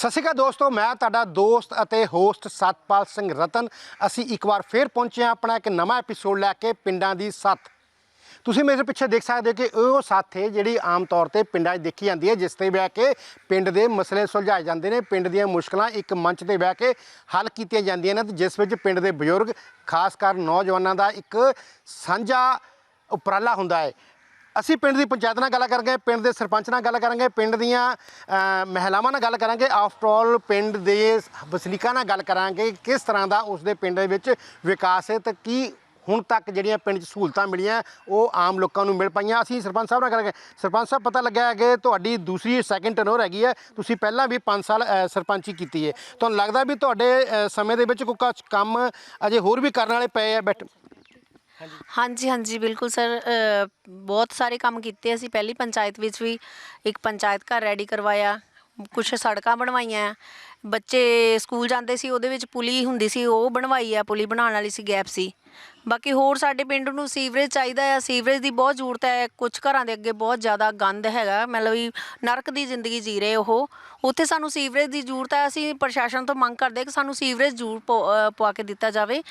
ਸਤਿ ਸ਼੍ਰੀ ਅਕਾਲ ਦੋਸਤੋ, ਮੈਂ ਤੁਹਾਡਾ ਦੋਸਤ ਅਤੇ ਹੋਸਟ ਸਤਪਾਲ ਸਿੰਘ ਰਤਨ। ਅਸੀਂ ਇੱਕ ਵਾਰ ਫੇਰ ਪਹੁੰਚੇ ਹਾਂ ਆਪਣਾ ਇੱਕ ਨਵਾਂ ਐਪੀਸੋਡ ਲੈ ਕੇ ਪਿੰਡਾਂ ਦੀ ਸੱਥ। ਤੁਸੀਂ ਮੇਰੇ ਪਿੱਛੇ ਦੇਖ ਸਕਦੇ ਹੋ ਕਿ ਉਹ ਸੱਥ ਹੈ ਜਿਹੜੀ ਆਮ ਤੌਰ ਤੇ ਪਿੰਡਾਂ 'ਚ ਦੇਖੀ ਜਾਂਦੀ ਹੈ, ਜਿਸ ਤੇ ਬਹਿ ਕੇ ਪਿੰਡ ਦੇ ਮਸਲੇ ਸੁਲਝਾਏ ਜਾਂਦੇ ਨੇ। ਪਿੰਡ ਦੀਆਂ ਮੁਸ਼ਕਲਾਂ ਇੱਕ ਮੰਚ ਤੇ ਬਹਿ ਕੇ ਹੱਲ ਕੀਤੀਆਂ ਜਾਂਦੀਆਂ ਨੇ ਤੇ ਜਿਸ ਵਿੱਚ ਪਿੰਡ ਦੇ ਬਜ਼ੁਰਗ, ਖਾਸ ਕਰ ਨੌਜਵਾਨਾਂ ਦਾ ਇੱਕ ਸਾਂਝਾ ਉਪਰਾਲਾ ਹੁੰਦਾ ਹੈ। ਅਸੀਂ ਪਿੰਡ ਦੀ ਪੰਚਾਇਤ ਨਾਲ ਗੱਲ ਕਰਾਂਗੇ ਪਿੰਡ ਦੇ ਸਰਪੰਚ ਨਾਲ ਗੱਲ ਕਰਾਂਗੇ ਪਿੰਡ ਦੀਆਂ ਮਹਿਲਾਵਾਂ ਨਾਲ ਗੱਲ ਕਰਾਂਗੇ। ਆਫਟਰ ਆਲ ਪਿੰਡ ਦੇ ਵਸਨੀਕਾਂ ਨਾਲ ਗੱਲ ਕਰਾਂਗੇ ਕਿਸ ਤਰ੍ਹਾਂ ਦਾ ਉਸ ਦੇ ਪਿੰਡ ਦੇ ਵਿੱਚ ਵਿਕਾਸ ਹੈ ਤੇ ਕੀ ਹੁਣ ਤੱਕ ਜਿਹੜੀਆਂ ਪਿੰਡ 'ਚ ਸਹੂਲਤਾਂ ਮਿਲੀਆਂ ਉਹ ਆਮ ਲੋਕਾਂ ਨੂੰ ਮਿਲ ਪਾਈਆਂ। ਅਸੀਂ ਸਰਪੰਚ ਸਾਹਿਬ ਨਾਲ ਕਰਾਂਗੇ। ਸਰਪੰਚ ਸਾਹਿਬ ਪਤਾ ਲੱਗਿਆ ਹੈ ਕਿ ਤੁਹਾਡੀ ਦੂਸਰੀ ਸੈਕਿੰਡ ਟਰਨਓਵਰ ਹੈਗੀ ਹੈ। ਤੁਸੀਂ ਪਹਿਲਾਂ ਵੀ 5 ਸਾਲ ਅ, ਸਰਪੰਚੀ ਕੀਤੀ ਹੈ। ਤੁਹਾਨੂੰ ਲੱਗਦਾ ਵੀ ਤੁਹਾਡੇ ਸਮੇਂ ਦੇ ਵਿੱਚ ਕੋਈ ਕੰਮ ਅਜੇ ਹੋਰ ਵੀ ਕਰਨ ਵਾਲੇ ਪਏ ਆ? ਬੈਠ ਹਾਂਜੀ। ਹਾਂਜੀ ਬਿਲਕੁਲ ਸਰ ਬਹੁਤ ਸਾਰੇ ਕੰਮ ਕੀਤੇ ਅਸੀਂ। ਪਹਿਲੀ ਪੰਚਾਇਤ ਵਿੱਚ ਵੀ ਇੱਕ ਪੰਚਾਇਤ ਘਰ ਰੈਡੀ ਕਰਵਾਇਆ ਕੁਝ ਸੜਕਾਂ ਬਣਵਾਈਆਂ। ਬੱਚੇ ਸਕੂਲ ਜਾਂਦੇ ਸੀ, ਉਹਦੇ ਵਿੱਚ ਪੁਲੀ ਹੁੰਦੀ ਸੀ, ਉਹ ਬਣਵਾਈ ਆ, ਪੁਲੀ ਬਣਾਉਣ ਵਾਲੀ ਸੀ, ਗੈਪ ਸੀ। ਬਾਕੀ ਹੋਰ ਸਾਡੇ ਪਿੰਡ ਨੂੰ ਸੀਵਰੇਜ ਚਾਹੀਦਾ ਆ। ਸੀਵਰੇਜ ਦੀ ਬਹੁਤ ਜ਼ਰੂਰਤ ਹੈ ਕੁਝ ਘਰਾਂ ਦੇ ਅੱਗੇ ਬਹੁਤ ਜ਼ਿਆਦਾ ਗੰਦ ਹੈਗਾ। ਮਤਲਬ ਵੀ ਨਰਕ ਦੀ ਜ਼ਿੰਦਗੀ ਜੀ ਰਹੇ ਉਹ। ਉੱਥੇ ਸਾਨੂੰ ਸੀਵਰੇਜ ਦੀ ਜ਼ਰੂਰਤ ਹੈ, ਅਸੀਂ ਪ੍ਰਸ਼ਾਸਨ ਤੋਂ ਮੰਗ ਕਰਦੇ ਕਿ ਸਾਨੂੰ ਸੀਵਰੇਜ ਜ਼ਰੂਰ ਪਵਾ ਕੇ ਦਿੱਤਾ ਜਾਵੇ।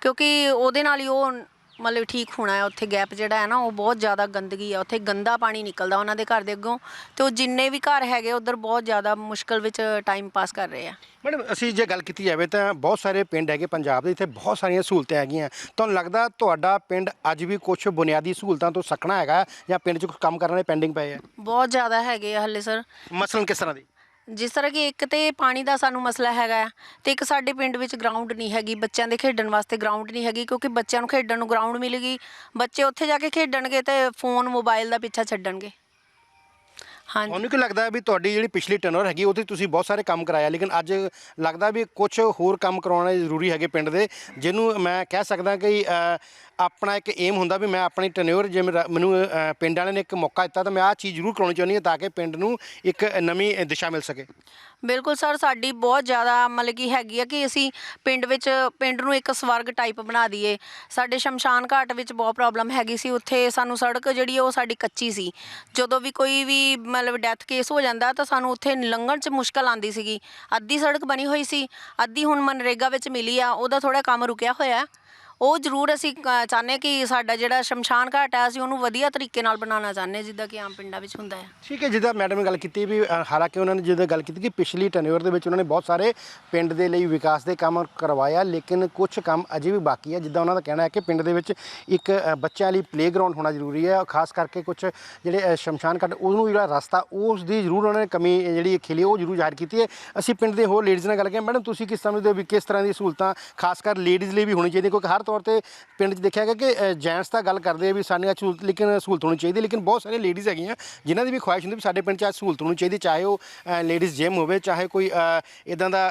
ਕਿਉਂਕਿ ਉਹਦੇ ਨਾਲ ਹੀ ਉਹ ਮਤਲਬ ਠੀਕ ਹੋਣਾ ਹੈ ਉੱਥੇ ਗੈਪ ਜਿਹੜਾ ਹੈ ਨਾ ਉਹ ਬਹੁਤ ਜ਼ਿਆਦਾ ਗੰਦਗੀ ਆ ਉੱਥੇ ਗੰਦਾ ਪਾਣੀ ਨਿਕਲਦਾ ਉਹਨਾਂ ਦੇ ਘਰ ਦੇ ਅੱਗੋਂ ਤੇ ਉਹ ਜਿੰਨੇ ਵੀ ਘਰ ਹੈਗੇ ਉਧਰ ਬਹੁਤ ਜ਼ਿਆਦਾ ਮੁਸ਼ਕਲ ਵਿੱਚ ਟਾਈਮ ਪਾਸ ਕਰ ਰਹੇ ਆ। ਮੈਡਮ ਅਸੀਂ ਜੇ ਗੱਲ ਕੀਤੀ ਜਾਵੇ ਤਾਂ ਬਹੁਤ ਸਾਰੇ ਪਿੰਡ ਹੈਗੇ ਪੰਜਾਬ ਦੇ ਇੱਥੇ ਬਹੁਤ ਸਾਰੀਆਂ ਸਹੂਲਤਾਂ ਹੈਗੀਆਂ। ਤੁਹਾਨੂੰ ਲੱਗਦਾ ਤੁਹਾਡਾ ਪਿੰਡ ਅੱਜ ਵੀ ਕੁਝ ਬੁਨਿਆਦੀ ਸਹੂਲਤਾਂ ਤੋਂ ਸੱਖਣਾ ਹੈਗਾ ਜਾਂ ਪਿੰਡ 'ਚ ਕੁਝ ਕੰਮ ਕਰਨ ਵਾਲੇ ਪੈਂਡਿੰਗ ਪਏ ਆ? ਬਹੁਤ ਜ਼ਿਆਦਾ ਹੈਗੇ ਆ ਹੱਲੇ ਸਰ ਮਸਲਨ ਕਿਸ ਤਰ੍ਹਾਂ ਦੀ? ਜਿਸ ਤਰ੍ਹਾਂ ਕਿ ਇੱਕ ਤੇ ਪਾਣੀ ਦਾ ਸਾਨੂੰ ਮਸਲਾ ਹੈਗਾ ਆ, ਤੇ ਇੱਕ ਸਾਡੇ ਪਿੰਡ ਵਿੱਚ ਗਰਾਊਂਡ ਨਹੀਂ ਹੈਗੀ ਬੱਚਿਆਂ ਦੇ ਖੇਡਣ ਵਾਸਤੇ ਗਰਾਊਂਡ ਨਹੀਂ ਹੈਗੀ ਕਿਉਂਕਿ ਬੱਚਿਆਂ ਨੂੰ ਖੇਡਣ ਨੂੰ ਗਰਾਊਂਡ ਮਿਲੇਗੀ ਬੱਚੇ ਉੱਥੇ ਜਾ ਕੇ ਖੇਡਣਗੇ ਤੇ ਫੋਨ ਮੋਬਾਈਲ ਦਾ ਪਿੱਛਾ ਛੱਡਣਗੇ। ਹਾਂਜੀ। ਤੁਹਾਨੂੰ ਕੀ ਲੱਗਦਾ ਵੀ ਤੁਹਾਡੀ ਜਿਹੜੀ ਪਿਛਲੀ ਟਨਰ ਹੈਗੀ ਉਹਦੇ ਤੁਸੀਂ ਬਹੁਤ ਸਾਰੇ ਕੰਮ ਕਰਾਇਆ ਲੇਕਿਨ ਅੱਜ ਲੱਗਦਾ ਵੀ ਕੁਝ ਹੋਰ ਕੰਮ ਕਰਾਉਣਾ ਜ਼ਰੂਰੀ ਹੈਗੇ ਪਿੰਡ ਦੇ ਜਿਹਨੂੰ ਮੈਂ ਕਹਿ ਸਕਦਾ ਕਿ ਆਪਣਾ ਇੱਕ ਏਮ ਹੁੰਦਾ ਵੀ ਮੈਂ ਆਪਣੀ ਟਨਰ ਜੇ ਮੈਨੂੰ ਪਿੰਡ ਵਾਲਿਆਂ ਨੇ ਇੱਕ ਮੌਕਾ ਦਿੱਤਾ ਤਾਂ ਮੈਂ ਆਹ ਚੀਜ਼ ਜ਼ਰੂਰ ਕਰਾਉਣੀ ਚਾਹੁੰਦੀ ਹਾਂ ਤਾਂ ਕਿ ਪਿੰਡ ਨੂੰ ਇੱਕ ਨਵੀਂ ਦਿਸ਼ਾ ਮਿਲ ਸਕੇ। ਬਿਲਕੁਲ ਸਰ, ਸਾਡੀ ਬਹੁਤ ਜ਼ਿਆਦਾ ਮਤਲਬ ਕਿ ਹੈਗੀ ਆ ਕਿ ਅਸੀਂ ਪਿੰਡ ਵਿੱਚ, ਪਿੰਡ ਨੂੰ ਇੱਕ ਸਵਰਗ ਟਾਈਪ ਬਣਾ ਦਈਏ। ਸਾਡੇ ਸ਼ਮਸ਼ਾਨ ਘਾਟ ਵਿੱਚ ਬਹੁਤ ਪ੍ਰੋਬਲਮ ਹੈਗੀ ਸੀ। ਉੱਥੇ ਸਾਨੂੰ ਸੜਕ ਜਿਹੜੀ ਉਹ ਸਾਡੀ ਕੱਚੀ ਸੀ। ਜਦੋਂ ਵੀ ਕੋਈ ਵੀ ਮਤਲਬ ਡੈਥ ਕੇਸ ਹੋ ਜਾਂਦਾ ਤਾਂ ਸਾਨੂੰ ਉੱਥੇ ਲੰਘਣ 'ਚ ਮੁਸ਼ਕਲ ਆਉਂਦੀ ਸੀਗੀ। ਅੱਧੀ ਸੜਕ ਬਣੀ ਹੋਈ ਸੀ। ਅੱਧੀ ਹੁਣ ਮਨਰੇਗਾ ਵਿੱਚ ਮਿਲੀ ਆ। ਉਹਦਾ ਥੋੜਾ ਕੰਮ ਰੁਕਿਆ ਹੋਇਆ। ਉਹ ਜ਼ਰੂਰ ਅਸੀਂ ਅ, ਚਾਹੁੰਦੇ ਕਿ ਸਾਡਾ ਜਿਹੜਾ ਸ਼ਮਸ਼ਾਨ ਘਾਟ ਹੈ ਅਸੀਂ ਉਹਨੂੰ ਵਧੀਆ ਤਰੀਕੇ ਨਾਲ ਬਣਾਉਣਾ ਚਾਹੁੰਦੇ ਜਿੱਦਾਂ ਕਿ ਆਮ ਪਿੰਡਾਂ ਵਿੱਚ ਹੁੰਦਾ ਹੈ। ਠੀਕ ਹੈ ਜਿੱਦਾਂ ਮੈਡਮ ਨੇ ਗੱਲ ਕੀਤੀ ਵੀ ਹਾਲਾਂਕਿ ਉਹਨਾਂ ਨੇ ਜਿੱਦਾਂ ਗੱਲ ਕੀਤੀ ਕਿ ਪਿਛਲੀ ਟੈਨਿਓਰ ਦੇ ਵਿੱਚ ਉਹਨਾਂ ਨੇ ਬਹੁਤ ਸਾਰੇ ਪਿੰਡ ਦੇ ਲਈ ਵਿਕਾਸ ਦੇ ਕੰਮ ਕਰਵਾਇਆ ਲੇਕਿਨ ਕੁਝ ਕੰਮ ਅਜੇ ਵੀ ਬਾਕੀ ਹੈ ਜਿੱਦਾਂ ਉਹਨਾਂ ਦਾ ਕਹਿਣਾ ਹੈ ਕਿ ਪਿੰਡ ਦੇ ਵਿੱਚ ਇੱਕ ਬੱਚਿਆਂ ਲਈ ਪਲੇਗਰਾਉਂਡ ਹੋਣਾ ਜ਼ਰੂਰੀ ਹੈ ਖਾਸ ਕਰਕੇ ਕੁਝ ਜਿਹੜੇ ਸ਼ਮਸ਼ਾਨ ਘਾਟ ਉਹਨੂੰ ਜਿਹੜਾ ਰਸਤਾ ਉਸ ਦੀ ਜ਼ਰੂਰ ਉਹਨਾਂ ਨੇ ਕਮੀ ਜਿਹੜੀ ਖੇਲੀ ਉਹ ਜ਼ਰੂਰ ਜ਼ਾਹਿਰ ਕੀਤੀ ਹੈ। ਅਸੀਂ ਪਿੰਡ ਦੇ ਹੋਰ ਲੇਡੀਜ਼ ਨਾਲ ਗੱਲ ਕੀਤੀ ਮੈਡਮ ਤੁਸੀਂ ਕਿਸ ਸਮਝਦੇ ਹੋ ਵੀ ਕਿਸ ਤਰ੍ਹਾਂ ਦੀ ਸਹੂਲਤਾਂ ਖਾਸ ਕਰ ਲੇਡੀਜ਼ ਲਈ ਵੀ ਹੋਣੀ ਚਾਹੀਦੀ ਕਿਉਂਕਿ ਹਰ ਤੌਰ ਤੇ ਪਿੰਡ 'ਚ ਦੇਖਿਆ ਗਿਆ ਕਿ ਜੈਂਟਸ ਤਾਂ ਗੱਲ ਕਰਦੇ ਆ ਵੀ ਸਾਨੀਆਂ ਸਹੂਲਤ, ਲੇਕਿਨ ਸਹੂਲਤ ਹੋਣੀ ਚਾਹੀਦੀ, ਲੇਕਿਨ ਬਹੁਤ ਸਾਰੇ ਲੇਡੀਜ਼ ਹੈਗੀਆਂ ਜਿਨ੍ਹਾਂ ਦੀ ਵੀ ਖੁਆਇਸ਼ ਹੁੰਦੀ ਵੀ ਸਾਡੇ ਪਿੰਡ 'ਚ ਆਹ ਸਹੂਲਤ ਹੋਣੀ ਚਾਹੀਦੀ, ਚਾਹੇ ਉਹ ਲੇਡੀਜ਼ ਜਿਮ ਹੋਵੇ, ਚਾਹੇ ਕੋਈ ਇਦਾਂ ਦਾ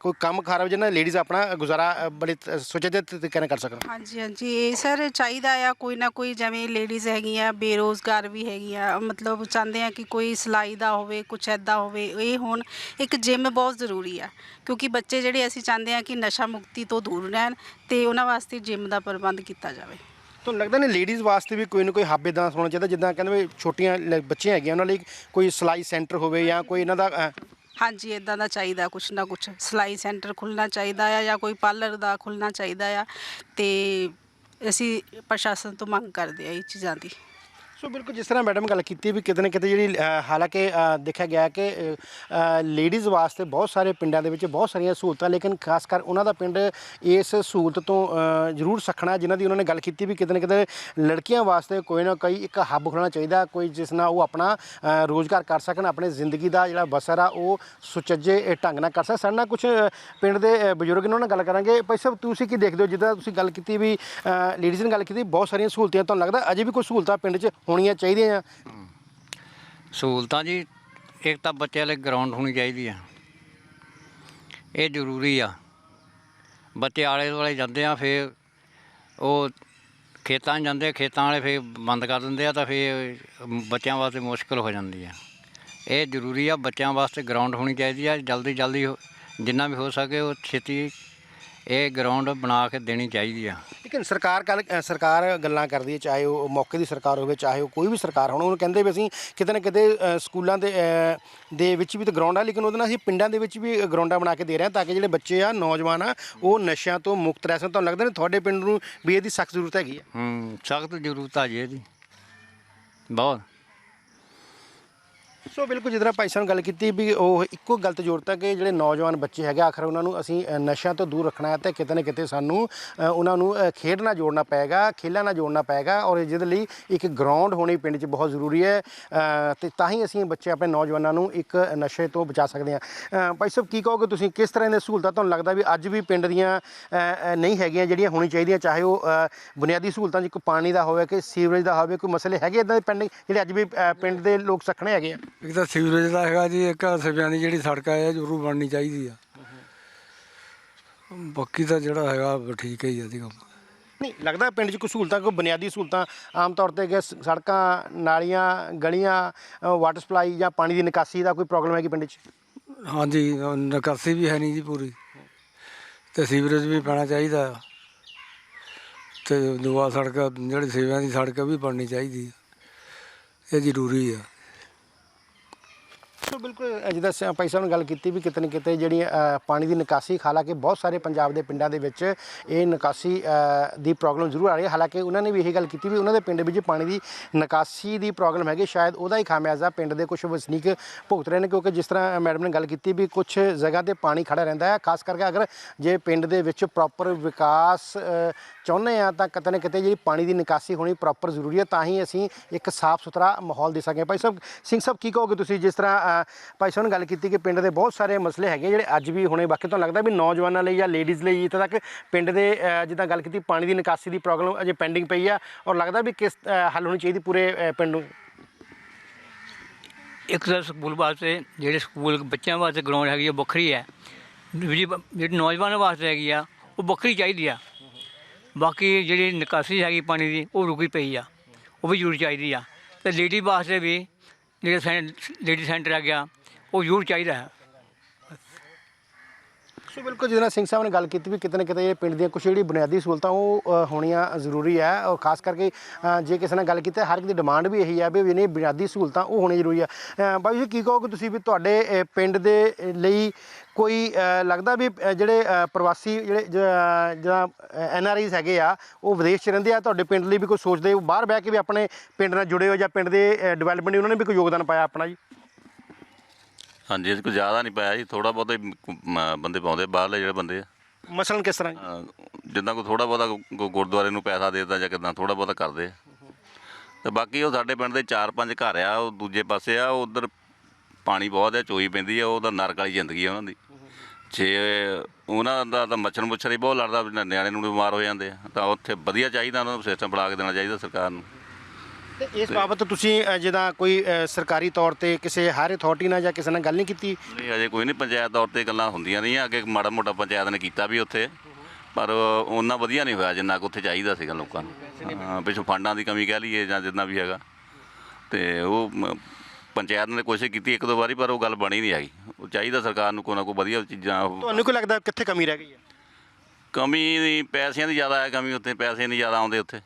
ਕੋਈ ਕੰਮ ਕਾਰ ਹੋਵੇ ਜਿਹਨਾਂ ਲੇਡੀਜ਼ ਆਪਣਾ ਗੁਜ਼ਾਰਾ ਬੜੇ ਸੁਚੇਤ ਤਰੀਕੇ ਨਾਲ ਕਰ ਸਕਣ। ਹਾਂਜੀ ਹਾਂਜੀ, ਇਹ ਸਰ ਚਾਹੀਦਾ ਆ, ਕੋਈ ਨਾ ਕੋਈ ਜਿਵੇਂ ਲੇਡੀਜ਼ ਹੈਗੀਆਂ, ਬੇਰੋਜ਼ਗਾਰ ਵੀ ਹੈਗੀਆਂ, ਮਤਲਬ ਚਾਹੁੰਦੇ ਆ ਕਿ ਕੋਈ ਸਿਲਾਈ ਦਾ ਹੋਵੇ, ਕੁਛ ਐਦਾਂ ਹੋਵੇ, ਇਹ ਹੁਣ ਇੱਕ ਜਿਮ ਬਹੁਤ ਜ਼ਰੂਰੀ ਆ, ਕਿਉਂਕਿ ਬੱਚੇ ਜਿਹੜੇ ਅਸੀਂ ਚਾਹੁੰਦੇ ਆ ਕਿ ਨਸ਼ਾ ਮੁਕਤੀ ਤੋਂ ਦੂਰ ਰਹਿਣ ਤੇ ਉਹਨਾਂ ਵਾਸਤੇ ਜਿਮ ਦਾ ਪ੍ਰਬੰਧ ਕੀਤਾ ਜਾਵੇ। ਤੁਹਾਨੂੰ ਲੱਗਦਾ ਨਹੀਂ ਲੇਡੀਜ਼ ਵਾਸਤੇ ਵੀ ਕੋਈ ਨਾ ਕੋਈ ਹੱਬ ਇਦਾਂ ਹੋਣਾ ਚਾਹੀਦਾ ਜਿੱਦਾਂ ਕਹਿੰਦੇ ਵੀ ਛੋਟੀਆਂ ਲ- ਬੱਚੀਆਂ ਹੈਗੀਆਂ ਉਹਨਾਂ ਲਈ ਕੋਈ ਸਿਲਾਈ ਸੈਂਟਰ ਹੋਵੇ ਜਾਂ ਕੋਈ ਇਹਨਾਂ ਦਾ ਹਾਂਜੀ ਇਦਾਂ ਦਾ ਚਾਹੀਦਾ ਕੁਛ ਨਾ ਕੁਛ। ਸਿਲਾਈ ਸੈਂਟਰ ਖੁੱਲਣਾ ਚਾਹੀਦਾ ਆ ਜਾਂ ਕੋਈ ਪਾਰਲਰ ਦਾ ਖੁੱਲਣਾ ਚਾਹੀਦਾ ਆ। ਤੇ ਅਸੀਂ ਪ੍ਰਸ਼ਾਸਨ ਤੋਂ ਮੰਗ ਕਰਦੇ ਆ ਇਹ ਚੀਜ਼ਾਂ ਦੀ। ਸੋ ਬਿਲਕੁਲ ਜਿਸ ਤਰ੍ਹਾਂ ਮੈਡਮ ਗੱਲ ਕੀਤੀ ਵੀ ਕਿਤੇ ਨਾ ਕਿਤੇ ਜਿਹੜੀ ਅ, ਹਾਲਾਂਕਿ ਅ, ਦੇਖਿਆ ਗਿਆ ਕਿ ਲੇਡੀਜ਼ ਵਾਸਤੇ ਬਹੁਤ ਸਾਰੇ ਪਿੰਡਾਂ ਦੇ ਵਿੱਚ ਬਹੁਤ ਸਾਰੀਆਂ ਸਹੂਲਤਾਂ ਲੇਕਿਨ ਖਾਸ ਕਰ ਉਹਨਾਂ ਦਾ ਪਿੰਡ ਇਸ ਸਹੂਲਤ ਤੋਂ ਅ, ਜ਼ਰੂਰ ਸਖਣਾ ਜਿਨ੍ਹਾਂ ਦੀ ਉਹਨਾਂ ਨੇ ਗੱਲ ਕੀਤੀ ਵੀ ਕਿਤੇ ਨਾ ਕਿਤੇ ਲੜਕੀਆਂ ਵਾਸਤੇ ਕੋਈ ਨਾ ਕੋਈ ਇੱਕ ਹੱਬ ਖੋਲ੍ਹਣਾ ਚਾਹੀਦਾ ਕੋਈ ਜਿਸ ਨਾਲ ਉਹ ਆਪਣਾ ਅ, ਰੋਜ਼ਗਾਰ ਕਰ ਸਕਣ ਆਪਣੇ ਜ਼ਿੰਦਗੀ ਦਾ ਜਿਹੜਾ ਬਸਰ ਆ ਉਹ ਸੁਚੱਜੇ ਅ, ਢੰਗ ਨਾਲ ਕਰ ਸਕਣ। ਸਾਡੇ ਨਾਲ ਕੁਝ ਪਿੰਡ ਦੇ ਅ, ਬਜ਼ੁਰਗ ਨੇ ਉਹਨਾਂ ਨਾਲ ਗੱਲ ਕਰਾਂਗੇ। ਭਾਈ ਸਾਹਿਬ ਤੁਸੀਂ ਕੀ ਦੇਖਦੇ ਹੋ? ਜਿੱਦਾਂ ਤੁਸੀਂ ਗੱਲ ਕੀਤੀ ਵੀ ਲੇਡੀਜ਼ ਨੇ ਗੱਲ ਕੀਤੀ ਬਹੁਤ ਸਾਰੀਆਂ ਸਹੂਲਤਾਂ ਤੁਹਾਨੂੰ ਲੱਗਦਾ ਅਜੇ ਵੀ ਕੋਈ ਸਹੂਲਤਾਂ ਪਿੰਡ 'ਚ ਹੋਣੀਆਂ ਚਾਹੀਦੀਆਂ ਆ। ਸਹੂਲਤਾਂ ਜੀ, ਇੱਕ ਤਾਂ ਬੱਚਿਆਂ ਲਈ ਗਰਾਊਂਡ ਹੋਣੀ ਚਾਹੀਦੀ ਆ। ਇਹ ਜ਼ਰੂਰੀ ਆ। ਬੱਚੇ ਆਲੇ ਦੁਆਲੇ ਜਾਂਦੇ ਆ, ਫਿਰ ਉਹ ਖੇਤਾਂ ਜਾਂਦੇ ਖੇਤਾਂ ਵਾਲੇ ਫਿਰ ਬੰਦ ਕਰ ਦਿੰਦੇ ਆ, ਤਾਂ ਫਿਰ ਬੱਚਿਆਂ ਵਾਸਤੇ ਮੁਸ਼ਕਲ ਹੋ ਜਾਂਦੀ ਆ। ਇਹ ਜ਼ਰੂਰੀ ਆ, ਬੱਚਿਆਂ ਵਾਸਤੇ ਗਰਾਊਂਡ ਹੋਣੀ ਚਾਹੀਦੀ ਆ ਜਲਦੀ ਜਲਦੀ ਹੋ- ਜਿੰਨਾ ਵੀ ਹੋ ਸਕੇ ਉਹ ਛੇਤੀ ਇਹ ਗਰਾਊਂਡ ਬਣਾ ਕੇ ਦੇਣੀ ਚਾਹੀਦੀ ਆ। ਲੇਕਿਨ ਸਰਕਾਰ ਅ, ਸਰਕਾਰ ਗੱਲਾਂ ਕਰਦੀ ਹੈ ਚਾਹੇ ਉਹ ਮੌਕੇ ਦੀ ਸਰਕਾਰ ਹੋਵੇ ਚਾਹੇ ਉਹ ਕੋਈ ਵੀ ਸਰਕਾਰ ਹੋਣ ਉਹਨੂੰ ਕਹਿੰਦੇ ਵੀ ਅਸੀਂ ਕਿਤੇ ਨਾ ਕਿਤੇ ਅ, ਸਕੂਲਾਂ ਦੇ ਅ, ਦੇ ਵਿੱਚ ਵੀ ਤਾਂ ਗਰਾਊਂਡ ਆ ਲੇਕਿਨ ਉਹਦੇ ਨਾਲ ਅਸੀਂ ਪਿੰਡਾਂ ਦੇ ਵਿੱਚ ਵੀ ਗਰਾਊਂਡਾਂ ਬਣਾ ਕੇ ਦੇ ਰਹੇ ਹਾਂ ਤਾਂ ਕਿ ਜਿਹੜੇ ਬੱਚੇ ਆ ਨੌਜਵਾਨ ਆ ਉਹ ਨਸ਼ਿਆਂ ਤੋਂ ਮੁਕਤ ਰਹਿ ਸਕਣ। ਤੁਹਾਨੂੰ ਲੱਗਦਾ ਨਹੀਂ ਤੁਹਾਡੇ ਪਿੰਡ ਨੂੰ ਵੀ ਇਹਦੀ ਸਖਤ ਜ਼ਰੂਰਤ ਹੈਗੀ ਹੈ ਹੂੰ ਸਖਤ ਜ਼ਰੂਰਤ ਆ ਜੀ ਇਹਦੀ। ਬਹੁਤ। ਸੋ ਬਿਲਕੁਲ ਜਿਸ ਤਰ੍ਹਾਂ ਭਾਈ ਸਾਹਿਬ ਨੇ ਗੱਲ ਕੀਤੀ ਵੀ ਉਹ ਇੱਕੋ ਗੱਲ ਤੇ ਜ਼ੋਰ ਤੱਕ ਕਿ ਜਿਹੜੇ ਨੌਜਵਾਨ ਬੱਚੇ ਹੈਗੇ ਆਖਰ ਉਹਨਾਂ ਨੂੰ ਅਸੀਂ ਨਸ਼ਿਆਂ ਤੋਂ ਦੂਰ ਰੱਖਣਾ ਹੈ ਤੇ ਕਿਤੇ ਨਾ ਕਿਤੇ ਸਾਨੂੰ ਉਹਨਾਂ ਨੂੰ ਖੇਡ ਨਾਲ ਜੋੜਨਾ ਪਏਗਾ ਖੇਲਾਂ ਨਾਲ ਜੋੜਨਾ ਪਏਗਾ ਔਰ ਜਿਹਦੇ ਲਈ ਇੱਕ ਗਰਾਊਂਡ ਹੋਣੀ ਪਿੰਡ 'ਚ ਬਹੁਤ ਜ਼ਰੂਰੀ ਹੈ ਅ, ਤੇ ਤਾਂ ਹੀ ਅਸੀਂ ਬੱਚੇ ਆਪਣੇ ਨੌਜਵਾਨਾਂ ਨੂੰ ਇੱਕ ਨਸ਼ੇ ਤੋਂ ਬਚਾ ਸਕਦੇ ਹਾਂ। ਭਾਈ ਸਾਹਿਬ ਕੀ ਕਹੋਗੇ ਤੁਸੀਂ? ਕਿਸ ਤਰ੍ਹਾਂ ਦੀਆਂ ਸਹੂਲਤਾਂ ਤੁਹਾਨੂੰ ਲੱਗਦਾ ਵੀ ਅੱਜ ਵੀ ਪਿੰਡ ਦੀਆਂ ਨਹੀਂ ਹੈਗੀਆਂ ਜਿਹੜੀਆਂ ਹੋਣੀ ਚਾਹੀਦੀਆਂ ਚਾਹੇ ਉਹ ਬੁਨਿਆਦੀ ਸਹੂਲਤਾਂ 'ਚ ਕੋਈ ਪਾਣੀ ਦਾ ਹੋਵੇ ਕਿ ਸੀਵਰੇਜ ਦਾ ਹੋਵੇ ਕੋਈ ਮਸਲੇ ਹੈਗੇ ਇਦਾਂ ਦੇ ਪਿੰਡ ਜਿਹੜੇ ਅੱਜ ਵੀ ਪਿੰਡ ਦੇ ਲੋਕ ਸਖਣੇ ਹੈਗੇ ਆ? ਇੱਕ ਤਾਂ ਸੀਵਰੇਜ ਦਾ ਹੈਗਾ ਜੀ ਇੱਕ ਸਿਵਿਆਂ ਦੀ ਜਿਹੜੀ ਸੜਕ ਹੈ ਜ਼ਰੂਰ ਬਣਨੀ ਚਾਹੀਦੀ ਆ। ਬਾਕੀ ਤਾਂ ਜਿਹੜਾ ਹੈਗਾ ਠੀਕ ਹੀ ਆ ਜੀ ਕੰਮ। ਨਹੀਂ ਲੱਗਦਾ ਪਿੰਡ 'ਚ ਕੋਈ ਸਹੂਲਤਾਂ ਕੋਈ ਬੁਨਿਆਦੀ ਸਹੂਲਤਾਂ ਆਮ ਤੌਰ ਤੇ ਕਿ ਸੜਕਾਂ ਨਾਲੀਆਂ ਗਲੀਆਂ ਵਾਟਰ ਸਪਲਾਈ ਜਾਂ ਪਾਣੀ ਦੀ ਨਿਕਾਸੀ ਦਾ ਕੋਈ ਪ੍ਰੋਬਲਮ ਹੈਗੀ ਪਿੰਡ 'ਚ? ਹਾਂਜੀ ਨਿਕਾਸੀ ਵੀ ਹੈ ਨਹੀਂ ਜੀ ਪੂਰੀ। ਤੇ ਸੀਵਰੇਜ ਵੀ ਪੈਣਾ ਚਾਹੀਦਾ। ਤੇ ਦੁਆ ਸੜਕ ਜਿਹੜੀ ਸੇਵਿਆਂ ਦੀ ਸੜਕ ਵੀ ਬਣਨੀ ਚਾਹੀਦੀ ਆ। ਇਹ ਜ਼ਰੂਰੀ ਆ। ਸੋ ਬਿਲਕੁਲ। ਜਿੱਦਾਂ ਸ- ਭਾਈ ਸਾਹਿਬ ਨੇ ਗੱਲ ਕੀਤੀ ਵੀ ਕਿਤੇ ਨਾ ਕਿਤੇ ਜਿਹੜੀ ਅ, ਪਾਣੀ ਦੀ ਨਿਕਾਸੀ ਹਾਲਾਂਕਿ ਬਹੁਤ ਸਾਰੇ ਪੰਜਾਬ ਦੇ ਪਿੰਡਾਂ ਦੇ ਵਿੱਚ ਇਹ ਨਿਕਾਸੀ ਅ, ਦੀ ਪ੍ਰੋਬਲਮ ਜ਼ਰੂਰ ਆ ਰਹੀ ਹੈ। ਹਾਲਾਂਕਿ ਉਹਨਾਂ ਨੇ ਵੀ ਇਹੀ ਗੱਲ ਕੀਤੀ ਵੀ ਉਹਨਾਂ ਦੇ ਪਿੰਡ ਵਿੱਚ ਪਾਣੀ ਦੀ ਨਿਕਾਸੀ ਦੀ ਪ੍ਰੋਬਲਮ ਹੈਗੀ। ਸ਼ਾਇਦ ਉਹਦਾ ਹੀ ਖਾਮਿਆਜ਼ਾ ਪਿੰਡ ਦੇ ਕੁਝ ਵਸਨੀਕ ਭੁਗਤ ਰਹੇ ਨੇ ਕਿਉਂਕਿ ਜਿਸ ਤਰ੍ਹਾਂ ਮੈਡਮ ਨੇ ਗੱਲ ਕੀਤੀ ਵੀ ਕੁਝ ਜਗ੍ਹਾ ਤੇ ਪਾਣੀ ਖੜਾ ਰਹਿੰਦਾ ਹੈ। ਖਾਸ ਕਰਕੇ ਅਗਰ ਜੇ ਪਿੰਡ ਦੇ ਵਿੱਚ ਪ੍ਰੋਪਰ ਵਿਕਾਸ ਅ, ਚਾਹੁੰਦੇ ਆ ਤਾਂ ਕਿਤੇ ਨਾ ਕਿਤੇ ਜਿਹੜੀ ਪਾਣੀ ਦੀ ਨਿਕਾਸੀ ਹੋਣੀ ਪ੍ਰੋਪਰ ਜ਼ਰੂਰੀ ਹੈ, ਤਾਂ ਹੀ ਅਸੀਂ ਇੱਕ ਸਾਫ਼ ਸੁਥਰਾ ਮਾਹੌਲ ਦੇ ਸਕੇ। ਭਾਈ ਸਾਹਿਬ, ਸਿੰਘ ਸਾਹਿਬ, ਕੀ ਕਹੋਗੇ ਤੁਸੀਂ? ਜਿਸ ਤਰ੍ਹਾਂ ਭਾਈ ਸਾਹਿਬ ਨੇ ਗੱਲ ਕੀਤੀ ਕਿ ਪਿੰਡ ਦੇ ਬਹੁਤ ਸਾਰੇ ਮਸਲੇ ਹੈਗੇ ਜਿਹੜੇ ਅੱਜ ਵੀ ਹੁਣੇ, ਬਾਕੀ ਤੁਹਾਨੂੰ ਲੱਗਦਾ ਵੀ ਨੌਜਵਾਨਾਂ ਲਈ ਜਾਂ ਲੇਡੀਜ਼ ਲਈ ਇੱਥੇ ਤੱਕ ਪਿੰਡ ਦੇ ਜਿੱਦਾਂ ਗੱਲ ਕੀਤੀ ਪਾਣੀ ਦੀ ਨਿਕਾਸੀ ਦੀ ਪ੍ਰੋਬਲਮ ਅਜੇ ਪੈਂਡਿੰਗ ਪਈ ਆ, ਔਰ ਲੱਗਦਾ ਵੀ ਕਿਸ ਹੱਲ ਹੋਣੀ ਚਾਹੀਦੀ ਪੂਰੇ ਪਿੰਡ ਨੂੰ? ਇੱਕ ਤਾਂ ਸਕੂਲ ਵਾਸਤੇ, ਜਿਹੜੇ ਸਕੂਲ ਬੱਚਿਆਂ ਵਾਸਤੇ ਗਰਾਊਂਡ ਹੈਗੀ ਆ ਵੱਖਰੀ ਹੈ। ਜਿਹੜੀ ਨੌਜਵਾਨਾਂ ਵਾਸਤੇ ਹੈਗੀ ਆ, ਉਹ ਵੱਖਰੀ ਚਾਹੀਦੀ ਆ। ਬਾਕੀ ਜਿਹੜੀ ਨਿਕਾਸੀ ਹੈਗੀ ਪਾਣੀ ਦੀ ਉਹ ਰੁਕੀ ਪਈ ਆ। ਉਹ ਵੀ ਜ਼ਰੂਰ ਚਾਹੀਦੀ ਆ। ਤੇ ਲੇਡੀ ਵਾਸਤੇ ਵੀ ਜਿਹੜੇ ਸੈਂ ਲੇਡੀ ਸੈਂਟਰ ਆ ਗਿਆ ਉਹ ਜ਼ਰੂਰ ਚਾਹੀਦਾ ਹੈ। ਸੋ ਬਿਲਕੁਲ ਜਿਹਨਾਂ ਸਿੰਘ ਸਾਹਿਬ ਨੇ ਗੱਲ ਕੀਤੀ ਵੀ ਕਿਤੇ ਨਾ ਕਿਤੇ ਇਹ ਪਿੰਡ ਦੀਆਂ ਕੁਛ ਜਿਹੜੀ ਬੁਨਿਆਦੀ ਸਹੂਲਤਾਂ ਉਹ ਅ, ਹੋਣੀਆਂ ਜ਼ਰੂਰੀ ਹੈ। ਔਰ ਖਾਸ ਕਰਕੇ ਅ, ਜੇ ਕਿਸੇ ਨਾਲ ਗੱਲ ਕੀਤੀ ਹਰ ਇੱਕ ਦੀ ਡਿਮਾਂਡ ਵੀ ਇਹੀ ਹੈ ਵੀ ਇਹਨੇ ਬੁਨਿਆਦੀ ਸਹੂਲਤਾਂ ਉਹ ਹੋਣੀ ਜ਼ਰੂਰੀ ਹੈ ਅ, ਬਾਈ ਜੀ ਕੀ ਕਹੋਗੇ ਤੁਸੀਂ ਵੀ ਤੁਹਾਡੇ ਅ, ਪਿੰਡ ਦੇ ਲਈ ਕੋਈ ਲੱਗਦਾ ਵੀ ਜਿਹੜੇ ਪ੍ਰਵਾਸੀ ਜਿਹੜੇ ਜ- ਐਨ ਆਰ ਆਈਜ਼ ਹੈਗੇ ਆ ਉਹ ਵਿਦੇਸ਼ 'ਚ ਰਹਿੰਦੇ ਆ ਤੁਹਾਡੇ ਪਿੰਡ ਲਈ ਵੀ ਕੋਈ ਸੋਚਦੇ ਹੋ ਬਾਹਰ ਬਹਿ ਕੇ ਵੀ ਆਪਣੇ ਪਿੰਡ ਨਾਲ ਜੁੜੇ ਹੋ ਜਾਂ ਪਿੰਡ ਦੇ ਡਿਵੈਲਪਮੈਂਟ ਉਹਨਾਂ ਨੇ ਵੀ ਕੋਈ ਯੋਗਦਾਨ ਪਾਇਆ ਆਪਣਾ ਜੀ? ਹਾਂਜੀ ਅਸੀਂ ਕੋਈ ਜ਼ਿਆਦਾ ਨਹੀਂ ਪਾਇਆ ਜੀ ਥੋੜਾ ਬਹੁਤਾ ਹੀ ਬੰਦੇ ਪਾਉਂਦੇ ਬਾਹਰਲੇ ਜਿਹੜੇ ਬੰਦੇ ਆ। ਮਸਲਨ ਕਿਸ ਤਰ੍ਹਾਂ ਜਿੱਦਾਂ ਕੋਈ ਥੋੜਾ ਬਹੁਤਾ ਗੁਰਦੁਆਰੇ ਨੂੰ ਪੈਸਾ ਦੇ ਦਿੱਤਾ ਜਾਂ ਕਿਦਾਂ ਥੋੜਾ ਬਹੁਤਾ ਕਰਦੇ ਤੇ ਬਾਕੀ ਉਹ ਸਾਡੇ ਪਿੰਡ ਦੇ ਚਾਰ ਪੰਜ ਘਰ ਆ ਉਹ ਦੂਜੇ ਪਾਸੇ ਆ ਉਧਰ ਪਾਣੀ ਬਹੁਤ ਆ ਚੋਈ ਪੈਂਦੀ ਆ ਉਹਦਾ ਨਰਕ ਵਾਲੀ ਜ਼ਿੰਦਗੀ ਆ ਉਹਨਾਂ ਦੀ। ਛੇ ਉਹਨਾਂ ਦਾ ਤਾਂ ਮੱਛਰ ਮੁੱਛਰ ਹੀ ਬਹੁਤ ਲੜਦਾ ਨਿਆਣੇ ਨੂੰ ਬਿਮਾਰ ਹੋ ਜਾਂਦੇ ਆ ਤਾਂ ਉੱਥੇ ਵਧੀਆ ਚਾਹੀਦਾ ਉਹਨਾਂ ਨੂੰ ਸਿਸਟਮ ਬਣਾ ਕੇ ਦੇਣਾ ਚਾਹੀਦਾ ਸਰਕਾਰ ਨੂੰ। ਤੇ ਇਸ ਬਾਬਤ ਤੁਸੀਂ ਅ, ਜਿੱਦਾਂ ਕੋਈ ਅ, ਸਰਕਾਰੀ ਤੌਰ ਤੇ ਕਿਸੇ ਹਾਇਰ ਅਥਾਰਟੀ ਨਾਲ ਜਾਂ ਕਿਸੇ ਨਾਲ ਗੱਲ ਨਹੀਂ ਕੀਤੀ? ਨਹੀਂ ਅਜੇ ਕੋਈ ਨਹੀਂ ਪੰਚਾਇਤ ਤੌਰ ਤੇ ਗੱਲਾਂ ਹੁੰਦੀਆਂ ਰਹੀਆਂ ਅੱਗੇ ਮਾੜਾ ਮੋਟਾ ਪੰਚਾਇਤ ਨੇ ਕੀਤਾ ਵੀ ਉੱਥੇ ਪਰ ਉਹਨਾਂ ਵਧੀਆ ਨਹੀਂ ਹੋਇਆ ਜਿੰਨਾ ਕੁ ਉੱਥੇ ਚਾਹੀਦਾ ਸੀਗਾ ਲੋਕਾਂ ਨੂੰ। ਹਾਂ ਪਿੱਛੋਂ ਫੰਡਾਂ ਦੀ ਕਮੀ ਕਹਿ ਲਈਏ ਜਾਂ ਜਿੰਨਾ ਵੀ ਹੈਗਾ। ਤੇ ਉਹ ਮ- ਪੰਚਾਇਤ ਨੇ ਕੋਸ਼ਿਸ਼ ਕੀਤੀ ਇੱਕ ਦੋ ਵਾਰੀ ਪਰ ਉਹ ਗੱਲ ਬਣੀ ਨਹੀਂ ਹੈਗੀ। ਉਹ ਚਾਹੀਦਾ ਸਰਕਾਰ ਨੂੰ ਕੋਈ ਨਾ ਕੋਈ ਵਧੀਆ ਚੀਜ਼ਾਂ ਤੁਹਾਨੂੰ ਕੀ ਲੱਗਦਾ ਕਿੱਥੇ ਕਮੀ ਰਹਿ ਗਈ ਹੈ? ਕਮੀ ਦੀ ਪੈਸਿਆਂ ਦੀ ਜ਼ਿਆਦਾ ਹੈ ਕਮੀ ਉੱਥੇ ਪੈਸੇ ਨਹੀਂ ਜ਼ਿਆਦਾ ਆਉਂਦੇ ਉੱਥੇ।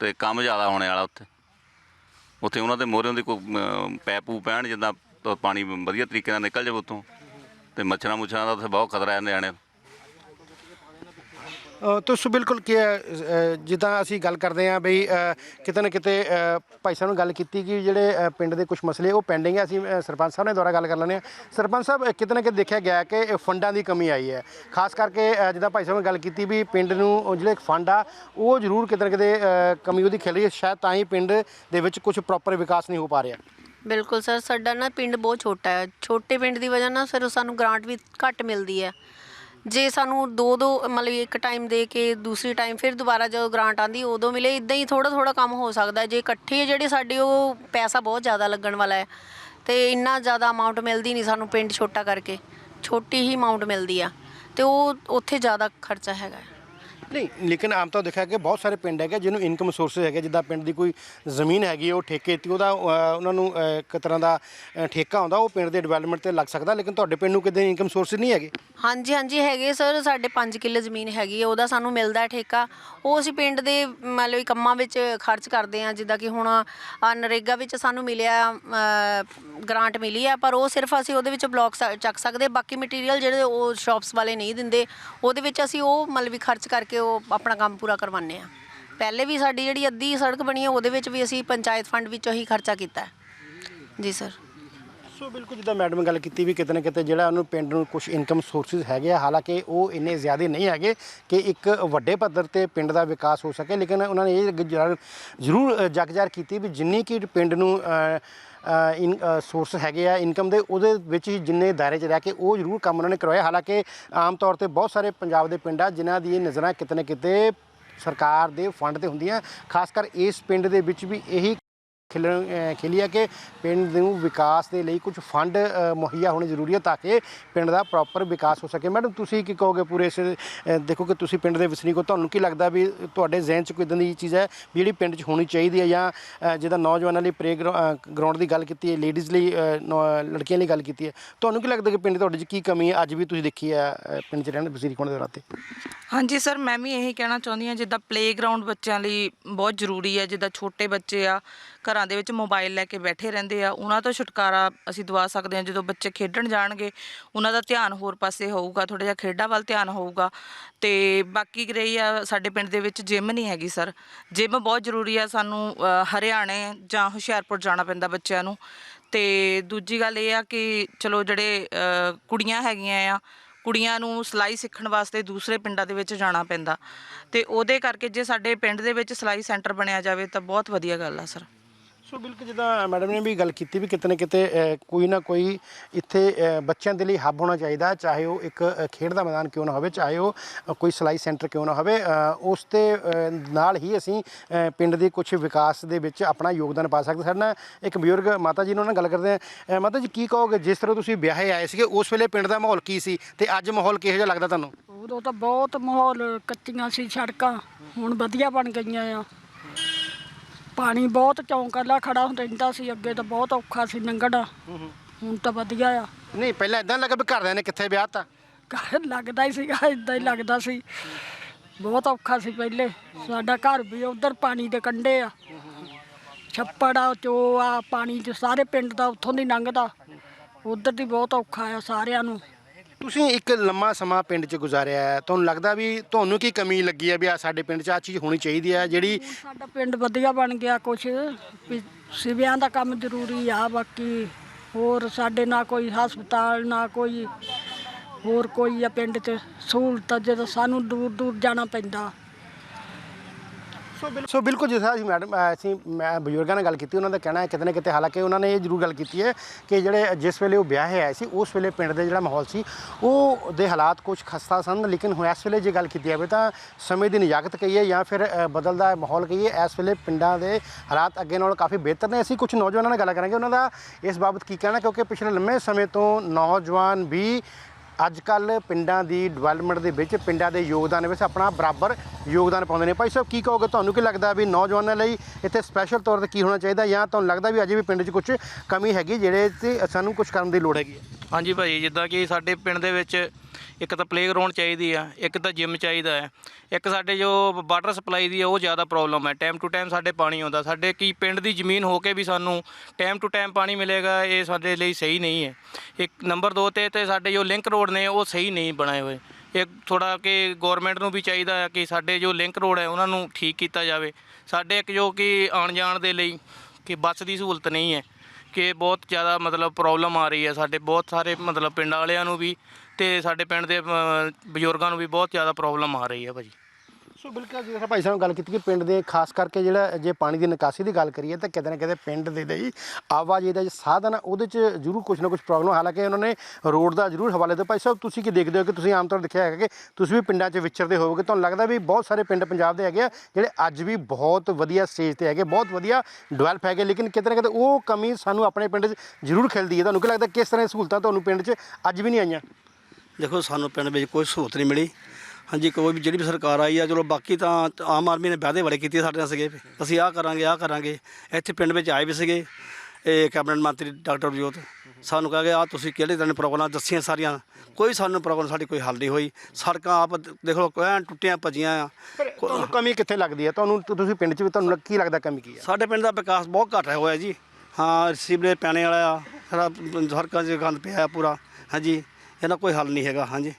ਤੇ ਕੰਮ ਜ਼ਿਆਦਾ ਹੋਣੇ ਵਾਲਾ ਉੱਥੇ। ਉੱਥੇ ਉਹਨਾਂ ਦੇ ਮੋਹਰਿਆਂ ਦੀ ਕੋਈ ਪੈਪ ਪੈਣ ਜਿੱਦਾਂ ਪਾਣੀ ਵਧੀਆ ਤਰੀਕੇ ਨਾਲ ਨਿਕਲ ਜਾਵੇ ਉੱਥੋਂ। ਤੇ ਮੱਛਰਾਂ ਮੁੱਛਰਾਂ ਦਾ ਉੱਥੇ ਬਹੁਤ ਖਤਰਾ ਹੈ ਨਿਆਣੇ ਤੁਸੀਂ ਬਿਲਕੁਲ ਕੀ ਜਿੱਦਾਂ ਅਸੀਂ ਗੱਲ ਕਰਦੇ ਹਾਂ ਬਈ ਕਿਤੇ ਨਾ ਕਿਤੇ ਭਾਈ ਸਾਹਿਬ ਨੇ ਗੱਲ ਕੀਤੀ ਕਿ ਜਿਹੜੇ ਪਿੰਡ ਦੇ ਕੁਝ ਮਸਲੇ ਉਹ ਪੈਂਡਿੰਗ ਹੈ, ਅਸੀਂ ਸਰਪੰਚ ਸਾਹਿਬ ਨੇ ਦੁਆਰਾ ਗੱਲ ਕਰ ਲੈਂਦੇ ਹਾਂ। ਸਰਪੰਚ ਸਾਹਿਬ ਕਿਤੇ ਨਾ ਕਿਤੇ ਦੇਖਿਆ ਗਿਆ ਕਿ ਫੰਡਾਂ ਦੀ ਕਮੀ ਆਈ ਹੈ। ਖਾਸ ਕਰਕੇ ਜਿੱਦਾਂ ਭਾਈ ਸਾਹਿਬ ਨੇ ਗੱਲ ਕੀਤੀ ਵੀ ਪਿੰਡ ਨੂੰ ਜਿਹੜੇ ਫੰਡ ਆ, ਉਹ ਜ਼ਰੂਰ ਕਿਤੇ ਨਾ ਕਿਤੇ ਕਮੀ ਉਹਦੀ ਖਿਲ ਰਹੀ ਹੈ, ਸ਼ਾਇਦ ਤਾਂ ਹੀ ਪਿੰਡ ਦੇ ਵਿੱਚ ਕੁਝ ਪ੍ਰੋਪਰ ਵਿਕਾਸ ਨਹੀਂ ਹੋ ਪਾ ਰਿਹਾ। ਬਿਲਕੁਲ ਸਰ, ਸਾਡਾ ਨਾ ਪਿੰਡ ਬਹੁਤ ਛੋਟਾ ਹੈ। ਛੋਟੇ ਪਿੰਡ ਦੀ ਵਜ੍ਹਾ ਨਾਲ ਫਿਰ ਸਾਨੂੰ ਗ੍ਰਾਂਟ ਵੀ ਘੱਟ ਮਿਲਦੀ ਹੈ। ਜੇ ਸਾਨੂੰ ਦੋ ਦੋ, ਮਤਲਬ ਇੱਕ ਟਾਈਮ ਦੇ ਕੇ ਦੂਸਰੀ ਟਾਈਮ ਫਿਰ ਦੁਬਾਰਾ ਜਦੋਂ ਗ੍ਰਾਂਟ ਆਂਦੀ ਉਦੋਂ ਮਿਲੇ ਇਦਾਂ ਹੀ ਥੋੜਾ ਥੋੜਾ ਕੰਮ ਹੋ ਸਕਦਾ ਹੈ। ਜੇ ਇਕੱਠੇ ਜਿਹੜੇ ਸਾਡੇ, ਉਹ ਪੈਸਾ ਬਹੁਤ ਜ਼ਿਆਦਾ ਲੱਗਣ ਵਾਲਾ ਹੈ ਤੇ ਇੰਨਾ ਜ਼ਿਆਦਾ ਅਮਾਉਂਟ ਮਿਲਦੀ ਨਹੀਂ ਸਾਨੂੰ ਪਿੰਡ ਛੋਟਾ ਕਰਕੇ ਛੋਟੀ ਹੀ ਅਮਾਉਂਟ ਮਿਲਦੀ ਆ ਤੇ ਉਹ, ਉੱਥੇ ਜ਼ਿਆਦਾ ਖਰਚਾ ਹੈਗਾ ਨਹੀਂ, ਲੇਕਿਨ ਆਮ ਤੌਰ ਦੇਖਿਆ ਕਿ ਬਹੁਤ ਸਾਰੇ ਪਿੰਡ ਹੈਗੇ ਜਿਹਨੂੰ ਇਨਕਮ ਸੋਰਸਸ ਹੈਗੇ ਜਿੱਦਾਂ ਪਿੰਡ ਦੀ ਕੋਈ ਜ਼ਮੀਨ ਹੈਗੀ ਉਹ ਠੇਕੇ ਤੇ, ਉਹਦਾ ਉਹਨਾਂ ਨੂੰ ਇੱਕ ਤਰ੍ਹਾਂ ਦਾ ਠੇਕਾ ਹੁੰਦਾ ਉਹ ਪਿੰਡ ਦੇ ਡਿਵੈਲਪਮੈਂਟ ਤੇ ਲੱਗ ਸਕਦਾ, ਲੇਕਿਨ ਤੁਹਾਡੇ ਪਿੰਡ ਨੂੰ ਕਿਤੇ ਇਨਕਮ ਸੋਰਸ ਨਹੀਂ ਹੈਗੇ? ਹਾਂਜੀ ਹਾਂਜੀ, ਹੈਗੇ ਸਰ, ਸਾਡੇ 5 ਕਿੱਲੇ ਜ਼ਮੀਨ ਹੈਗੀ ਹੈ ਉਹਦਾ ਸਾਨੂੰ ਮਿਲਦਾ ਠੇਕਾ ਉਹ ਅਸੀਂ ਪਿੰਡ ਦੇ ਮਤਲਬ ਕੰਮਾਂ ਵਿੱਚ ਖਰਚ ਕਰਦੇ ਹਾਂ, ਜਿੱਦਾਂ ਕਿ ਹੁਣ ਆਹ ਨਰੇਗਾ ਵਿੱਚ ਸਾਨੂੰ ਮਿਲਿਆ ਗ੍ਰਾਂਟ ਮਿਲੀ ਹੈ ਪਰ ਉਹ ਸਿਰਫ ਅਸੀਂ ਉਹਦੇ ਵਿੱਚ ਬਲੌਕ ਚੱਕ ਸਕਦੇ ਬਾਕੀ ਮਟੀਰੀਅਲ ਜਿਹੜੇ ਉਹ ਸ਼ਾਪਸ ਵਾਲੇ ਨਹੀਂ ਦਿੰਦੇ, ਉਹਦੇ ਵਿੱਚ ਅਸੀਂ ਉਹ ਮਤਲਬ ਵੀ ਖਰਚ ਕਰਕੇ ਉਹ ਆਪਣਾ ਕੰਮ ਪੂਰਾ ਕਰਵਾਉਂਦੇ ਆ ਪਹਿਲੇ ਵੀ ਸਾਡੀ ਜਿਹੜੀ ਅੱਧੀ ਸੜਕ ਬਣੀ ਹੈ ਉਹਦੇ ਵਿੱਚ ਵੀ ਅਸੀਂ ਪੰਚਾਇਤ ਫੰਡ ਵਿੱਚੋਂ ਹੀ ਖਰਚਾ ਕੀਤਾ। ਹੈ ਜੀ ਸਰ ਸੋ ਬਿਲਕੁਲ ਜਿੱਦਾਂ ਮੈਡਮ ਨੇ ਗੱਲ ਕੀਤੀ ਵੀ ਕਿਤੇ ਨਾ ਕਿਤੇ ਜਿਹੜਾ ਉਹਨੂੰ ਪਿੰਡ ਨੂੰ ਕੁਝ ਇਨਕਮ ਸੋਰਸਸ ਹੈਗੇ ਆ ਹਾਲਾਂਕਿ ਉਹ ਇੰਨੇ ਜ਼ਿਆਦਾ ਨਹੀਂ ਹੈਗੇ ਕਿ ਇੱਕ ਵੱਡੇ ਪੱਧਰ ਤੇ ਪਿੰਡ ਦਾ ਵਿਕਾਸ ਹੋ ਸਕੇ ਲੇਕਿਨ ਉਹਨਾਂ ਨੇ ਇਹ ਗ- ਜ਼ਰੂਰ ਅ, ਜਗਜ਼ਾਰ ਕੀਤੀ ਵੀ ਜਿੰਨੀ ਕਿ ਪਿੰਡ ਨੂੰ ਅ, ਇਨ ਸੋਰਸ ਹੈਗੇ ਆ ਇਨਕਮ ਦੇ ਉਹਦੇ ਵਿੱਚ ਹੀ ਜਿੰਨੇ ਦਾਇਰੇ 'ਚ ਰਹਿ ਕੇ ਉਹ ਜ਼ਰੂਰ ਕੰਮ ਉਹਨਾਂ ਨੇ ਕਰਵਾਇਆ ਹਾਲਾਂਕਿ ਆਮ ਤੌਰ ਤੇ ਬਹੁਤ ਸਾਰੇ ਪੰਜਾਬ ਦੇ ਪਿੰਡ ਆ ਜਿਨ੍ਹਾਂ ਦੀ ਇਹ ਨਜ਼ਰਾਂ ਕਿਤੇ ਨਾ ਕਿਤੇ ਸਰਕਾਰ ਦੇ ਫੰਡ ਤੇ ਹੁੰਦੀਆਂ ਖਾਸ ਕਰ ਇਸ ਪਿੰਡ ਦੇ ਵਿੱਚ ਵੀ ਇਹੀ ਖਿਲਣ ਅ, ਖਿਲੀ ਹੈ ਕਿ ਪਿੰਡ ਨੂੰ ਵਿਕਾਸ ਦੇ ਲਈ ਕੁਝ ਫੰਡ ਮੁਹੱਈਆ ਹੋਣੇ ਜ਼ਰੂਰੀ ਹੈ ਤਾਂ ਕਿ ਪਿੰਡ ਦਾ ਪ੍ਰੋਪਰ ਵਿਕਾਸ ਹੋ ਸਕੇ। ਮੈਡਮ ਤੁਸੀਂ ਕੀ ਕਹੋਗੇ ਪੂਰੇ ਇਸ ਦੇਖੋ ਕਿ ਤੁਸੀਂ ਪਿੰਡ ਦੇ ਵਸਨੀਕ ਹੋ ਤੁਹਾਨੂੰ ਕੀ ਲੱਗਦਾ ਵੀ ਤੁਹਾਡੇ ਜ਼ਿਹਨ 'ਚ ਕੋਈ ਇਦਾਂ ਦੀ ਚੀਜ਼ ਹੈ ਵੀ ਜਿਹੜੀ ਪਿੰਡ 'ਚ ਹੋਣੀ ਚਾਹੀਦੀ ਹੈ ਜਾਂ ਅ, ਜਿੱਦਾਂ ਨੌਜਵਾਨਾਂ ਲਈ ਪ੍ਰੇ ਗਰਾਊਂਡ ਦੀ ਗੱਲ ਕੀਤੀ ਹੈ ਲੇਡੀਜ਼ ਲਈ ਨੌ- ਲੜਕੀਆਂ ਲਈ ਗੱਲ ਕੀਤੀ ਹੈ ਤੁਹਾਨੂੰ ਕੀ ਲੱਗਦਾ ਕਿ ਪਿੰਡ ਤੁਹਾਡੇ 'ਚ ਕੀ ਕਮੀ ਹੈ? ਅੱਜ ਵੀ ਤੁਸੀਂ ਦੇਖੀ ਹੈ ਪਿੰਡ 'ਚ ਰਹਿਣ ਵਸਨੀਕ ਹੋਣ ਦੇ ਨਾਤੇ। ਹਾਂਜੀ ਸਰ, ਮੈਂ ਵੀ ਇਹੀ ਕਹਿਣਾ ਚਾਹੁੰਦੀ ਹਾਂ, ਜਿੱਦਾਂ ਪਲੇਗਰਾਉਂਡ ਬੱਚਿਆਂ ਲਈ ਬਹੁਤ ਜ਼ਰੂਰੀ ਹੈ, ਜਿੱਦਾਂ ਛੋਟੇ ਬੱਚੇ ਆ, ਘਰਾਂ ਦੇ ਵਿੱਚ ਮੋਬਾਈਲ ਲੈ ਕੇ ਬੈਠੇ ਰਹਿੰਦੇ ਆ, ਉਹਨਾਂ ਤੋਂ ਛੁਟਕਾਰਾ ਅਸੀਂ ਦਵਾ ਸਕਦੇ ਹਾਂ, ਜਦੋਂ ਬੱਚੇ ਖੇਡਣ ਜਾਣਗੇ, ਉਹਨਾਂ ਦਾ ਧਿਆਨ ਹੋਰ ਪਾਸੇ ਹੋਊਗਾ ਥੋੜਾ ਜਿਹਾ ਖੇਡਾਂ ਵੱਲ ਧਿਆਨ ਹੋਊਗਾ। ਤੇ ਬਾਕੀ ਰਹੀ ਆ, ਸਾਡੇ ਪਿੰਡ ਦੇ ਵਿੱਚ ਜਿਮ ਨਹੀਂ ਹੈਗੀ ਸਰ। ਜਿਮ ਬਹੁਤ ਜ਼ਰੂਰੀ ਆ, ਸਾਨੂੰ ਹਰਿਆਣੇ ਜਾਂ ਹੁਸ਼ਿਆਰਪੁਰ ਜਾਣਾ ਪੈਂਦਾ ਬੱਚਿਆਂ ਨੂੰ। ਤੇ ਦੂਜੀ ਗੱਲ ਇਹ ਆ ਕਿ ਚਲੋ ਜਿਹੜੇ ਕੁੜੀਆਂ ਹੈਗੀਆਂ ਆ ਕੁੜੀਆਂ ਨੂੰ ਸਿਲਾਈ ਸਿੱਖਣ ਵਾਸਤੇ ਦੂਸਰੇ ਪਿੰਡਾਂ ਦੇ ਵਿੱਚ ਜਾਣਾ ਪੈਂਦਾ। ਤੇ ਉਹਦੇ ਕਰਕੇ ਜੇ ਸਾਡੇ ਪਿੰਡ ਦੇ ਵਿੱਚ ਸਿਲਾਈ ਸੈਂਟਰ ਬਣਿਆ ਜਾਵੇ ਤਾਂ ਬਹੁਤ ਵਧੀਆ ਗੱਲ ਆ, ਸਰ। ਸੋ ਬਿਲਕੁਲ ਜਿੱਦਾਂ ਮੈਡਮ ਨੇ ਵੀ ਗੱਲ ਕੀਤੀ ਵੀ ਕਿਤੇ ਨਾ ਕਿਤੇ ਕੋਈ ਨਾ ਕੋਈ ਇੱਥੇ ਬੱਚਿਆਂ ਦੇ ਲਈ ਹੱਬ ਹੋਣਾ ਚਾਹੀਦਾ, ਚਾਹੇ ਉਹ ਇੱਕ ਖੇਡ ਦਾ ਮੈਦਾਨ ਕਿਉਂ ਨਾ ਹੋਵੇ, ਚਾਹੇ ਉਹ ਕੋਈ ਸਿਲਾਈ ਸੈਂਟਰ ਕਿਉਂ ਨਾ ਹੋਵੇ ਉਸ ਤੇ ਨਾਲ ਹੀ ਅਸੀਂ ਪਿੰਡ ਦੇ ਕੁਝ ਵਿਕਾਸ ਦੇ ਵਿੱਚ ਆਪਣਾ ਯੋਗਦਾਨ ਪਾ ਸਕਦੇ ਸਾਡੇ ਨਾਲ ਇੱਕ ਬਜ਼ੁਰਗ ਮਾਤਾ ਜੀ ਨਾਲ ਨਾਲ ਗੱਲ ਕਰਦੇ ਆ ਮਾਤਾ ਜੀ, ਕੀ ਕਹੋਗੇ, ਜਿਸ ਤਰ੍ਹਾਂ ਤੁਸੀਂ ਵਿਆਹੇ ਆਏ ਸੀਗੇ, ਉਸ ਵੇਲੇ ਪਿੰਡ ਦਾ ਮਾਹੌਲ ਕੀ ਸੀ ਤੇ ਅੱਜ ਮਾਹੌਲ ਕਿਹੋ ਜਿਹਾ ਲੱਗਦਾ ਤੁਹਾਨੂੰ? ਉਦੋਂ ਤਾਂ ਬਹੁਤ ਮਾਹੌਲ ਕੱਚੀਆਂ ਸੀ ਸੜਕਾਂ, ਹੁਣ ਵਧੀਆ ਬਣ ਗਈਆਂ ਆ। ਪਾਣੀ ਬਹੁਤ ਚੌਂਕਲਾ ਖੜਾ ਹੁੰਦਾ ਸੀ ਅੱਗੇ ਤਾਂ ਬਹੁਤ ਔਖਾ ਸੀ ਲੰਘਣਾ ਹੁਣ ਤਾਂ ਵਧੀਆ ਆ। ਨਹੀਂ ਪਹਿਲਾਂ ਇਦਾਂ ਲੱਗਾ ਵੀ ਘਰਦਿਆਂ ਨੇ ਕਿੱਥੇ ਵਿਆਹ ਤਾ ਘਰ ਲੱਗਦਾ ਹੀ ਸੀਗਾ ਇਦਾਂ ਹੀ ਲੱਗਦਾ ਸੀ। ਬਹੁਤ ਔਖਾ ਸੀ ਪਹਿਲੇ। ਸਾਡਾ ਘਰ ਵੀ ਉਧਰ ਪਾਣੀ ਦੇ ਕੰਢੇ ਆ। ਛੱਪੜ ਆ ਚੋ ਆ ਪਾਣੀ ਚ ਸਾਰੇ ਪਿੰਡ ਦਾ ਉੱਥੋਂ ਦੀ ਲੰਘਦਾ। ਉਧਰ ਦੀ ਬਹੁਤ ਔਖਾ ਆ ਸਾਰਿਆਂ ਨੂੰ। ਤੁਸੀਂ ਇੱਕ ਲੰਮਾ ਸਮਾਂ ਪਿੰਡ 'ਚ ਗੁਜ਼ਾਰਿਆ ਹੈ, ਤੁਹਾਨੂੰ ਲੱਗਦਾ ਵੀ ਤੁਹਾਨੂੰ ਕੀ ਕਮੀ ਲੱਗੀ ਹੈ ਵੀ ਆ ਸਾਡੇ ਪਿੰਡ 'ਚ ਆ ਚੀਜ਼ ਹੋਣੀ ਚਾਹੀਦੀ ਹੈ ਜਿਹੜੀ ਸਾਡਾ ਪਿੰਡ ਵਧੀਆ ਬਣ ਗਿਆ ਕੁਛ, ਵੀ ਸਿਵਿਆਂ ਦਾ ਕੰਮ ਜ਼ਰੂਰੀ ਆ, ਬਾਕੀ ਹੋਰ ਸਾਡੇ ਨਾ ਕੋਈ ਹਸਪਤਾਲ, ਨਾ ਕੋਈ ਹੋਰ ਕੋਈ ਆ ਪਿੰਡ 'ਚ, ਸਹੂਲਤ ਜਦੋਂ ਸਾਨੂੰ ਦੂਰ ਦੂਰ ਜਾਣਾ ਪੈਂਦਾ। ਸੋ ਬਿਲ- ਸੋ ਬਿਲਕੁਲ ਜਿਸ ਤਰ੍ਹਾਂ ਅਸੀਂ ਮੈਡਮ ਅਸੀਂ, ਮੈਂ ਬਜ਼ੁਰਗਾਂ ਨਾਲ ਗੱਲ ਕੀਤੀ, ਉਹਨਾਂ ਦਾ ਕਹਿਣਾ ਹੈ, ਕਿਤੇ ਨਾ ਕਿਤੇ ਹਾਲਾਂਕਿ ਉਹਨਾਂ ਨੇ ਇਹ ਜ਼ਰੂਰ ਗੱਲ ਕੀਤੀ ਹੈ ਕਿ ਜਿਹੜੇ ਜਿਸ ਵੇਲੇ ਉਹ ਵਿਆਹੇ ਆਏ ਸੀ, ਉਸ ਵੇਲੇ ਪਿੰਡ ਦੇ ਜਿਹੜਾ ਮਾਹੌਲ ਸੀ, ਉਹ ਦੇ ਹਾਲਾਤ ਕੁਝ ਖਸਤਾ ਸਨ, ਲੇਕਿਨ ਹੁਣ ਇਸ ਵੇਲੇ ਜੇ ਗੱਲ ਕੀਤੀ ਜਾਵੇ ਤਾਂ ਸਮੇਂ ਦੀ ਨਿਜਾਕਤ ਕਹੀਏ ਜਾਂ ਫਿਰ ਬਦਲਦਾ ਮਾਹੌਲ ਕਹੀਏ, ਇਸ ਵੇਲੇ ਪਿੰਡਾਂ ਦੇ ਹਾਲਾਤ ਅੱਗੇ ਨਾਲ ਕਾਫੀ ਬਿਹਤਰ ਨੇ। ਅਸੀਂ ਕੁਝ ਨੌਜਵਾਨਾਂ ਨਾਲ ਗੱਲ ਕਰਾਂਗੇ, ਉਹਨਾਂ ਦਾ ਇਸ ਬਾਬਤ ਕੀ ਕਹਿਣਾ, ਕਿਉਂਕਿ ਪਿਛਲੇ ਲੰਮੇ ਸਮੇਂ ਤੋਂ ਨੌਜਵਾਨ ਵੀ ਅੱਜ ਕੱਲ ਪਿੰਡਾਂ ਦੀ ਡਿਵੈਲਪਮੈਂਟ ਦੇ ਵਿੱਚ ਪਿੰਡਾਂ ਦੇ ਯੋਗਦਾਨ ਵਿੱਚ ਆਪਣਾ ਬਰਾਬਰ ਯੋਗਦਾਨ ਪਾਉਂਦੇ ਨੇ। ਭਾਈ ਸਾਹਿਬ, ਕੀ ਕਹੋਗੇ? ਤੁਹਾਨੂੰ ਕੀ ਲੱਗਦਾ ਵੀ ਨੌਜਵਾਨਾਂ ਲਈ ਇੱਥੇ ਸਪੈਸ਼ਲ ਤੌਰ ਤੇ ਕੀ ਹੋਣਾ ਚਾਹੀਦਾ ਜਾਂ ਤੁਹਾਨੂੰ ਲੱਗਦਾ ਵੀ ਅਜੇ ਵੀ ਪਿੰਡ 'ਚ ਕੁਝ ਕਮੀ ਹੈਗੀ ਜਿਹੜੇ ਤੇ ਸਾਨੂੰ ਕੁਝ ਕਰਨ ਦੀ ਲੋੜ ਹੈਗੀ ਹੈ? ਹਾਂਜੀ ਭਾਜੀ ਜਿੱਦਾਂ ਕਿ ਸਾਡੇ ਪਿੰਡ ਦੇ ਵਿੱਚ ਇੱਕ ਤਾਂ ਪਲੇਗਰਾਉਂਡ ਚਾਹੀਦੀ ਆ, ਇੱਕ ਤਾਂ ਜਿਮ ਚਾਹੀਦਾ ਹੈ ਇੱਕ ਸਾਡੇ ਜੋ ਵਾਟਰ ਸਪਲਾਈ ਦੀ ਆ, ਉਹ ਜ਼ਿਆਦਾ ਪ੍ਰੋਬਲਮ ਹੈ ਟਾਈਮ ਟੂ ਟਾਈਮ ਸਾਡੇ ਪਾਣੀ ਆਉਂਦਾ। ਸਾਡੇ ਕੀ ਪਿੰਡ ਦੀ ਜ਼ਮੀਨ ਹੋ ਕੇ ਵੀ ਸਾਨੂੰ ਟਾਈਮ ਟੂ ਟਾਈਮ ਪਾਣੀ ਮਿਲੇਗਾ, ਇਹ ਸਾਡੇ ਲਈ ਸਹੀ ਨਹੀਂ ਹੈ। ਇੱਕ ਨੰਬਰ 2 ਤੇ ਤੇ ਸਾਡੇ ਜੋ ਲਿੰਕ ਰੋਡ ਨੇ, ਉਹ ਸਹੀ ਨਹੀਂ ਬਣਾਏ ਹੋਏ। ਇਹ ਥੋੜਾ ਕਿ ਗਵਰਨਮੈਂਟ ਨੂੰ ਵੀ ਚਾਹੀਦਾ ਹੈ ਕਿ ਸਾਡੇ ਜੋ ਲਿੰਕ ਰੋਡ ਹੈ ਉਹਨਾਂ ਨੂੰ ਠੀਕ ਕੀਤਾ ਜਾਵੇ। ਸਾਡੇ ਇੱਕ ਜੋ ਕਿ ਆਉਣ ਜਾਣ ਦੇ ਲਈ ਕਿ ਬੱਸ ਦੀ ਸਹੂਲਤ ਨਹੀਂ ਹੈ, ਕਿ ਬਹੁਤ ਜ਼ਿਆਦਾ ਮਤਲਬ ਪ੍ਰੋਬਲਮ ਆ ਰਹੀ ਹੈ। ਸਾਡੇ ਬਹੁਤ ਸਾਰੇ ਮਤਲਬ ਪਿੰਡ ਵਾਲਿਆਂ ਨੂੰ ਵੀ ਤੇ ਸਾਡੇ ਪਿੰਡ ਦੇ ਅ, ਬਜ਼ੁਰਗਾਂ ਨੂੰ ਵੀ ਬਹੁਤ ਜ਼ਿਆਦਾ ਪ੍ਰੋਬਲਮ ਆ ਰਹੀ ਹੈ ਭਾਜੀ। ਸੋ ਬਿਲਕੁਲ ਜਿਸ ਤਰ੍ਹਾਂ ਭਾਈ ਸਾਹਿਬ ਗੱਲ ਕੀਤੀ ਕਿ ਪਿੰਡ ਦੇ ਖਾਸ ਕਰਕੇ ਜਿਹੜਾ ਜੇ ਪਾਣੀ ਦੀ ਨਿਕਾਸੀ ਦੀ ਗੱਲ ਕਰੀਏ ਤਾਂ ਕਿਤੇ ਨਾ ਕਿਤੇ ਪਿੰਡ ਦੇ ਲਈ ਆਵਾਜਾਈ ਦਾ ਜੋ ਸਾਧਨ ਆ ਉਹਦੇ 'ਚ ਜ਼ਰੂਰ ਕੁਝ ਨਾ ਕੁਝ ਪ੍ਰੋਬਲਮ ਹਾਲਾਂਕਿ ਉਹਨਾਂ ਨੇ ਰੋਡ ਦਾ ਜ਼ਰੂਰ ਹਵਾਲੇ ਦਿੱਤਾ। ਭਾਈ ਸਾਹਿਬ ਤੁਸੀਂ ਕੀ ਦੇਖਦੇ ਹੋ ਕਿ ਤੁਸੀਂ ਆਮ ਤੌਰ ਦੇਖਿਆ ਹੈਗਾ ਕਿ ਤੁਸੀਂ ਵੀ ਪਿੰਡਾਂ 'ਚ ਵਿਚਰਦੇ ਹੋਵੋਗੇ ਤੁਹਾਨੂੰ ਲੱਗਦਾ ਵੀ ਬਹੁਤ ਸਾਰੇ ਪਿੰਡ ਪੰਜਾਬ ਦੇ ਹੈਗੇ ਆ ਜਿਹੜੇ ਅੱਜ ਵੀ ਬਹੁਤ ਵਧੀਆ ਸਟੇਜ ਤੇ ਹੈਗੇ ਬਹੁਤ ਵਧੀਆ ਡਿਵੈਲਪ ਹੈਗੇ ਲੇਕਿਨ ਕਿਤੇ ਨਾ ਕਿਤੇ ਉਹ ਕਮੀ ਸਾਨੂੰ ਆਪਣੇ ਪਿੰਡ 'ਚ ਜ਼ਰੂਰ ਖਿਲਦੀ ਹੈ। ਤੁਹਾਨੂੰ ਕੀ ਲੱਗਦਾ ਕਿਸ ਤਰ੍ਹਾਂ ਦੀਆਂ ਸਹੂਲਤਾਂ ਤੁਹਾਨੂੰ ਪਿੰਡ 'ਚ ਅੱਜ ਵੀ ਨਹੀਂ ਆਈਆਂ? ਦੇਖੋ ਸਾਨੂੰ ਪਿੰਡ ਵਿੱਚ ਕੋਈ ਸਹੂਲਤ ਨਹੀਂ ਮਿਲੀ। ਹਾਂਜੀ ਕੋਈ ਵੀ ਜਿਹੜੀ ਵੀ ਸਰਕਾਰ ਆਈ ਆ ਚਲੋ ਬਾਕੀ ਤਾਂ ਆਮ ਆਦਮੀ ਨੇ ਵਾਅਦੇ ਬੜੇ ਕੀਤੇ ਸਾਡੇ ਨਾਲ ਸੀਗੇ ਅਸੀਂ ਆਹ ਕਰਾਂਗੇ ਆਹ ਕਰਾਂਗੇ। ਇੱਥੇ ਪਿੰਡ ਵਿੱਚ ਆਏ ਵੀ ਸੀਗੇ ਇਹ ਕੈਬਨਿਟ ਮੰਤਰੀ ਡਾਕਟਰ ਜੋਤ ਸਾਨੂੰ ਕਹਾਂਗੇ ਆ ਤੁਸੀਂ ਕਿਹੜੇ ਦਿਨ ਪ੍ਰੋਗਰਾਮ ਦੱਸੀਆਂ ਸਾਰੀਆਂ। ਕੋਈ ਸਾਨੂੰ ਪ੍ਰੋਗਰਾਮ ਸਾਡੀ ਕੋਈ ਹੱਲ ਨਹੀਂ ਹੋਈ। ਸੜਕਾਂ ਆਪ ਦੇਖ ਲਓ ਐਨ ਟੁੱਟੀਆਂ ਭੱਜੀਆਂ ਆ। ਤੁਹਾਨੂੰ ਕਮੀ ਕਿੱਥੇ ਲੱਗਦੀ ਹੈ ਤੁਹਾਨੂੰ ਤੁਸੀਂ ਪਿੰਡ 'ਚ ਵੀ ਤੁਹਾਨੂੰ ਕੀ ਲੱਗਦਾ ਕਮੀ ਕੀ ਹੈ ਸਾਡੇ ਪਿੰਡ ਦਾ ਵਿਕਾਸ ਬਹੁਤ ਘੱਟ ਹੋਇਆ ਜੀ। ਹਾਂ ਸੀਵਰੇਜ ਪੈਣੇ ਵਾਲਾ ਆ ਸਾਰਾ ਸੜਕਾਂ 'ਚ ਗੰਦ ਪਿਆ ਆ ਪੂਰਾ। ਹਾਂਜੀ। ਇਹਨਾਂ ਕੋਈ ਹੱਲ ਨਹੀਂ ਹੈਗਾ ਹਾਂਜੀ।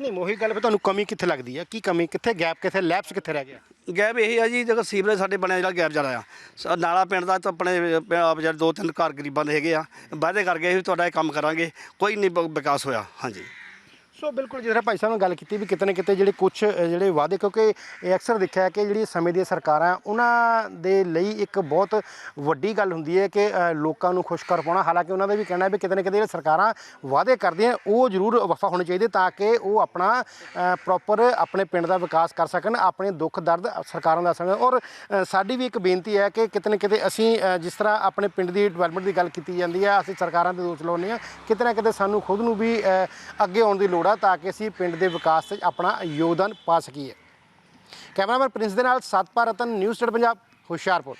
ਨਹੀਂ ਮੋਹੀ ਗੱਲ ਵੀ ਤੁਹਾਨੂੰ ਕਮੀ ਕਿੱਥੇ ਲੱਗਦੀ ਹੈ ਕੀ ਕਮੀ? ਕਿੱਥੇ ਗੈਪ ਕਿੱਥੇ ਲੈਪਸ ਕਿੱਥੇ ਰਹਿ ਗਿਆ? ਗੈਪ ਇਹ ਆ ਜੀ ਜਦੋਂ ਸੀਵਰੇਜ ਸਾਡੇ ਬਣਿਆ ਜਿਹੜਾ ਗੈਪ ਜ਼ਿਆਦਾ ਆ। ਸ- ਨਾਲਾ ਪਿੰਡ ਦਾ ਤਾਂ ਆਪਣੇ ਪ- ਆਪ ਜਿਹੜੇ ਦੋ ਤਿੰਨ ਘਰ ਗਰੀਬਾਂ ਦੇ ਹੈਗੇ ਆ। ਵਾਅਦੇ ਕਰ ਗਏ ਸੀ ਤੁਹਾਡਾ ਇਹ ਕੰਮ ਕਰਾਂਗੇ। ਕੋਈ ਨਹੀਂ ਬ- ਵਿਕਾਸ ਹੋਇਆ ਹਾਂਜੀ। ਸੋ ਬਿਲਕੁਲ ਜਿਹੜਾ ਭਾਈ ਸਾਹਿਬ ਨੇ ਗੱਲ ਕੀਤੀ ਵੀ ਕਿਤੇ ਨਾ ਕਿਤੇ ਜਿਹੜੇ ਕੁਝ ਜਿਹੜੇ ਵਾਅਦੇ, ਕਿਉਂਕਿ ਇਹ ਅਕਸਰ ਦੇਖਿਆ ਕਿ ਜਿਹੜੀ ਸਮੇਂ ਦੀਆਂ ਸਰਕਾਰਾਂ ਉਹਨਾਂ ਦੇ ਲਈ ਇੱਕ ਬਹੁਤ ਵੱਡੀ ਗੱਲ ਹੁੰਦੀ ਹੈ ਕਿ ਲੋਕਾਂ ਨੂੰ ਖੁਸ਼ ਕਰ ਪਾਉਣਾ। ਹਾਲਾਂਕਿ ਉਹਨਾਂ ਦਾ ਵੀ ਕਹਿਣਾ ਹੈ ਵੀ ਕਿਤੇ ਨਾ ਕਿਤੇ ਜਿਹੜੇ ਸਰਕਾਰਾਂ ਵਾਅਦੇ ਕਰਦੀਆਂ, ਉਹ ਜ਼ਰੂਰ ਵਫਾ ਹੋਣੇ ਚਾਹੀਦੇ ਤਾਂ ਕਿ ਉਹ ਆਪਣਾ ਪ੍ਰੋਪਰ ਆਪਣੇ ਪਿੰਡ ਦਾ ਵਿਕਾਸ ਕਰ ਸਕਣ, ਆਪਣੇ ਦੁੱਖ, ਦਰਦ ਸਰਕਾਰਾਂ ਦਾ ਸਕਣ। ਔਰ ਸਾਡੀ ਵੀ ਇੱਕ ਬੇਨਤੀ ਹੈ ਕਿ ਕਿਤੇ ਨਾ ਕਿਤੇ ਅਸੀਂ ਜਿਸ ਤਰ੍ਹਾਂ ਆਪਣੇ ਪਿੰਡ ਦੀ ਡਿਵੈਲਪਮੈਂਟ ਦੀ ਗੱਲ ਕੀਤੀ ਜਾਂਦੀ ਹੈ, ਅਸੀਂ ਸਰਕਾਰਾਂ ਦੇ ਦੋਸ਼ ਲਾਉਂਦੇ ਹਾਂ, ਕਿਤੇ ਨਾ ਕਿਤੇ ਸਾਨੂੰ ਖੁਦ ਨੂੰ ਵੀ ਅੱਗੇ ਆਉਣ ਦੀ ਲੋੜ ਆ। ਤਾਂ ਕਿ ਅਸੀਂ ਪਿੰਡ ਦੇ ਵਿਕਾਸ ਵਿੱਚ ਆਪਣਾ ਯੋਗਦਾਨ ਪਾ ਸਕੀਏ। ਕੈਮਰਾਮੈਨ ਪ੍ਰਿੰਸ ਦੇ ਨਾਲ ਸਤਪਾਲ ਰਤਨ ਨਿਊਜ਼ ਸਟੇਟ ਪੰਜਾਬ, ਹੁਸ਼ਿਆਰਪੁਰ।